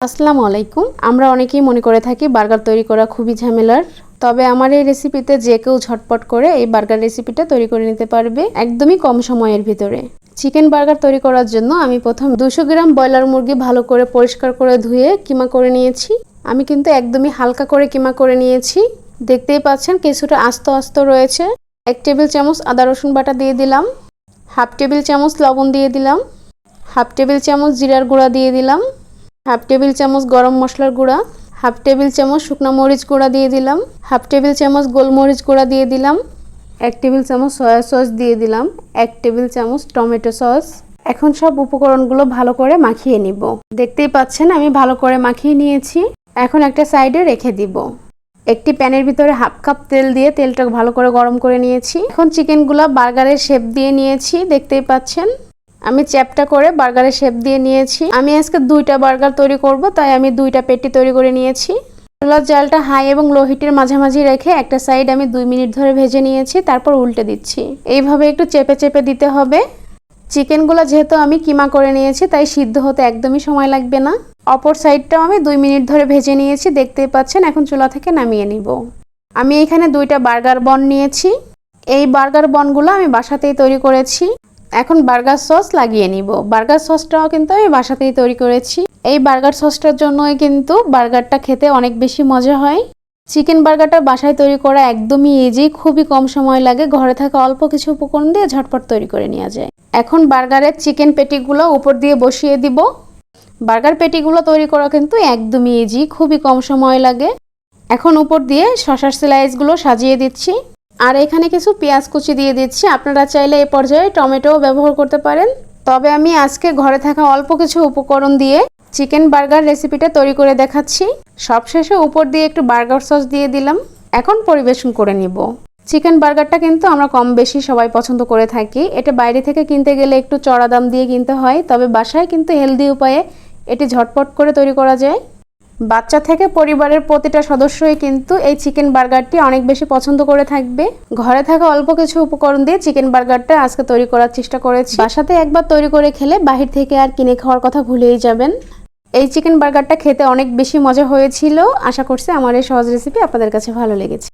আসসালামু আলাইকুম। আমরা অনেকেই মনে করে থাকি বার্গার তৈরি করা খুবই ঝামেলার। তবে আমার এই রেসিপিতে যে কেউ ঝটপট করে এই বার্গার রেসিপিটা তৈরি করে নিতে পারবে একদমই কম সময়ের ভিতরে। চিকেন বার্গার তৈরি করার জন্য আমি প্রথম দুশো গ্রাম ব্রয়লার মুরগি ভালো করে পরিষ্কার করে ধুয়ে কিমা করে নিয়েছি। আমি কিন্তু একদমই হালকা করে কিমা করে নিয়েছি। দেখতেই পাচ্ছেন কিছুটা আস্ত আস্ত রয়েছে। এক টেবিল চামচ আদা রসুন বাটা দিয়ে দিলাম। হাফ টেবিল চামচ লবণ দিয়ে দিলাম। হাফ টেবিল চামচ জিরার গুঁড়া দিয়ে দিলাম। হাফ টেবিল চামচ গরম মশলার গুঁড়া, হাফ টেবিল চামচ শুকনো মরিচ গুঁড়া দিয়ে দিলাম, হাফ টেবিল চামচ গোলমরিচ গুঁড়া দিয়ে দিলাম, এক টেবিল চামচ সয়া সস দিয়ে দিলাম, এক টেবিল চামচ টমেটো সস। এখন সব উপকরণগুলো ভালো করে মাখিয়ে নিব। দেখতেই পাচ্ছেন আমি ভালো করে মাখিয়ে নিয়েছি। এখন একটা সাইডে রেখে দিব। একটি প্যানের ভিতরে হাফ কাপ তেল দিয়ে তেলটা ভালো করে গরম করে নিয়েছি। এখন চিকেনগুলো বার্গারের শেপ দিয়ে নিয়েছি, দেখতেই পাচ্ছেন। আমি চ্যাপটা করে বার্গারের শেপ দিয়ে নিয়েছি। আমি আজকে দুইটা বার্গার তৈরি করব, তাই আমি দুইটা পেটি তৈরি করে নিয়েছি। চুলার জালটা হাই এবং লো হিটের মাঝামাঝি রেখে একটা সাইড আমি দুই মিনিট ধরে ভেজে নিয়েছি, তারপর উল্টে দিচ্ছি। এইভাবে একটু চেপে চেপে দিতে হবে। চিকেনগুলো যেহেতু আমি কিমা করে নিয়েছি, তাই সিদ্ধ হতে একদমই সময় লাগবে না। অপর সাইডটাও আমি দুই মিনিট ধরে ভেজে নিয়েছি, দেখতেই পাচ্ছেন, এখন চুলা থেকে নামিয়ে নিব। আমি এখানে দুইটা বার্গার বন নিয়েছি। এই বার্গার বনগুলো আমি বাসাতেই তৈরি করেছি। এখন বার্গার সস লাগিয়ে নিব। বার্গার সসটাও কিন্তু আমি বাসাতেই তৈরি করেছি। এই বার্গার সসটার জন্যই কিন্তু বার্গারটা খেতে অনেক বেশি মজা হয়। চিকেন বার্গারটা বাসায় তৈরি করা একদমই ইজি খুবই কম সময় লাগে। ঘরে থাকা অল্প কিছু উপকরণ দিয়ে ঝটপট তৈরি করে নেওয়া যায়। এখন বার্গারের চিকেন পেটিগুলো উপর দিয়ে বসিয়ে দিব। বার্গার পেটিগুলো তৈরি করা কিন্তু একদমই ইজি খুবই কম সময় লাগে। এখন উপর দিয়ে শশার স্লাইসগুলো সাজিয়ে দিচ্ছি। আর এখানে কিছু পেঁয়াজ কুচি দিয়ে দিচ্ছি। আপনারা চাইলে এই পর্যায়ে টমেটোও ব্যবহার করতে পারেন। তবে আমি আজকে ঘরে থাকা অল্প কিছু উপকরণ দিয়ে চিকেন বার্গার রেসিপিটা তৈরি করে দেখাচ্ছি। সবশেষে উপর দিয়ে একটু বার্গার সস দিয়ে দিলাম। এখন পরিবেশন করে নিব। চিকেন বার্গারটা কিন্তু আমরা কম বেশি সবাই পছন্দ করে থাকি। এটা বাইরে থেকে কিনতে গেলে একটু চড়া দাম দিয়ে কিনতে হয়। তবে বাসায় কিন্তু হেলদি উপায়ে এটি ঝটপট করে তৈরি করা যায়। বাচ্চা থেকে পরিবারের প্রতিটা সদস্যই কিন্তু এই চিকেন বার্গারটি অনেক বেশি পছন্দ করে থাকবে। ঘরে থাকা অল্প কিছু উপকরণ দিয়ে চিকেন বার্গারটা আজকে তৈরি করার চেষ্টা করেছি। বাসাতে একবার তৈরি করে খেলে বাহির থেকে আর কিনে খাওয়ার কথা ভুলেই যাবেন। এই চিকেন বার্গারটা খেতে অনেক বেশি মজা হয়েছিল। আশা করছি আমার এই সহজ রেসিপি আপনাদের কাছে ভালো লেগেছে।